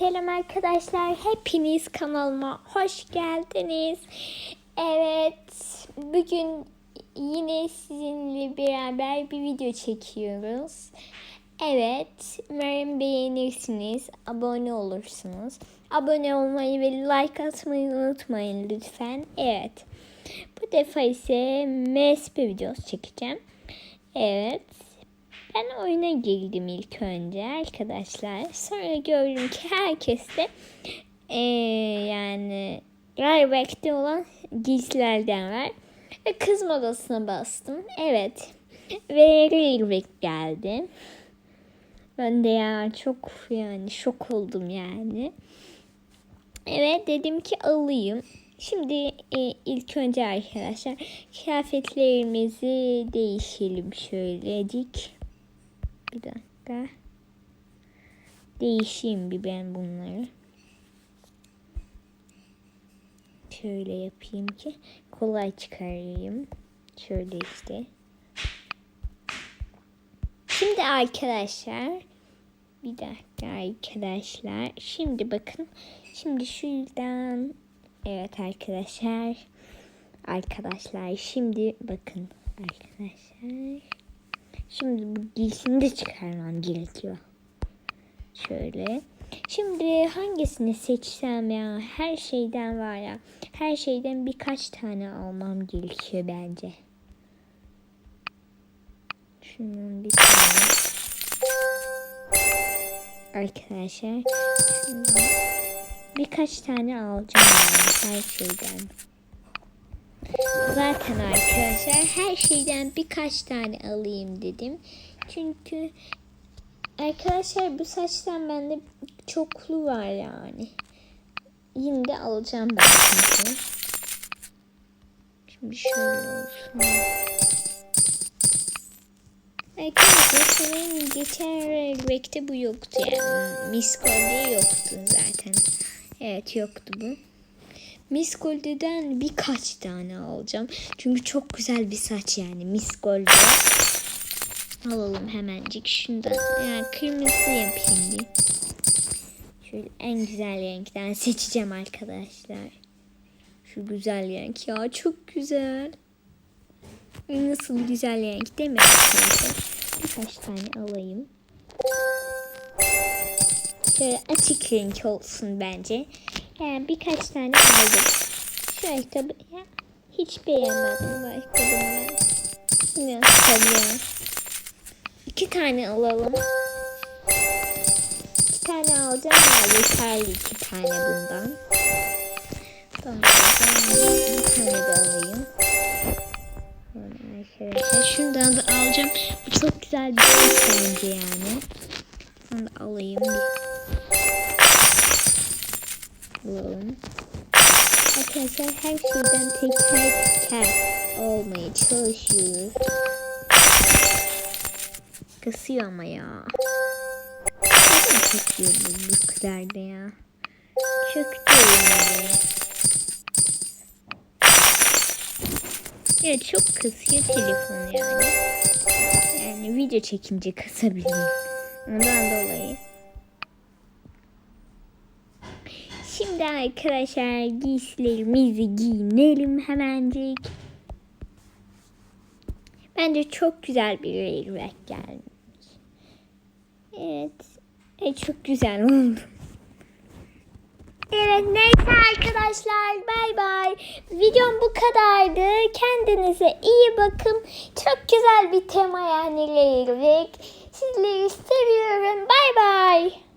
Selam arkadaşlar. Hepiniz kanalıma hoş geldiniz. Evet, bugün yine sizinle beraber bir video çekiyoruz. Evet, umarım beğenirsiniz, abone olursunuz. Abone olmayı ve like atmayı unutmayın lütfen. Evet, bu defa ise MSP videosu çekeceğim. Evet, ben oyuna girdim ilk önce arkadaşlar. Sonra gördüm ki herkes de eee, yani Rayback'te olan giysilerden var. Ve kız modasına bastım. Evet. Ve Rayback geldi. Ben de ya çok yani şok oldum yani. Evet dedim ki alayım. Şimdi e, ilk önce arkadaşlar kıyafetlerimizi değişelim şöylecik. Bir dakika. Değişeyim bir ben bunları. Şöyle yapayım ki kolay çıkarayım. Şöyle işte. Şimdi arkadaşlar bir dakika arkadaşlar. Şimdi bakın. Şimdi şuradan evet arkadaşlar. Arkadaşlar şimdi bakın arkadaşlar. Şimdi bu giysini de çıkarmam gerekiyor. Şöyle. Şimdi hangisini seçsem ya? Her şeyden var ya. Her şeyden birkaç tane almam gerekiyor bence. Şunun bir tane. Arkadaşlar. Birkaç tane alacağım yani her şeyden. Zaten arkadaşlar her şeyden birkaç tane alayım dedim. Çünkü arkadaşlar bu saçtan bende çoklu var yani. Yine de alacağım ben çünkü. Şimdi şöyle olsun. Arkadaşlar senin geçen Railback'te bu yoktu yani. Miss yoktu zaten. Evet yoktu bu. Miss Gold'den birkaç tane alacağım. Çünkü çok güzel bir saç yani Miss Gold'de. Alalım hemencik şundan. Yani kırmızı yapayım bir. Şöyle en güzel renkten seçeceğim arkadaşlar. Şu güzel renk ya çok güzel. Nasıl güzel renk değil mi? Birkaç tane alayım. Şöyle açık renk olsun bence. Yani birkaç tane aldım. Şu ayakkabı ya, hiç beğenmedim bu ayakkabını ben. Bilmiyorum tabii. İki tane alalım. İki tane alacağım ya yeterli iki tane bundan. Tamam bir tane de alayım. Arkadaşlar şundan da alacağım. Bu çok güzel bir şey bence yani. Onu da alayım. Alalım. Arkadaşlar her şeyden teker teker olmaya çalışıyoruz. Kasıyor ama ya. Neden kasıyor bu, bu kadar da ya? Çok değil. Evet çok kasıyor telefon yani. Yani video çekince kasabiliyor. Ondan dolayı. Şimdi arkadaşlar giysilerimizi giyinelim hemencik. Bence çok güzel bir renk gelmiş. Evet. evet. Çok güzel oldu. Evet neyse arkadaşlar bay bay. Videom bu kadardı. Kendinize iyi bakın. Çok güzel bir tema yani. Sizleri seviyorum. Bay bay.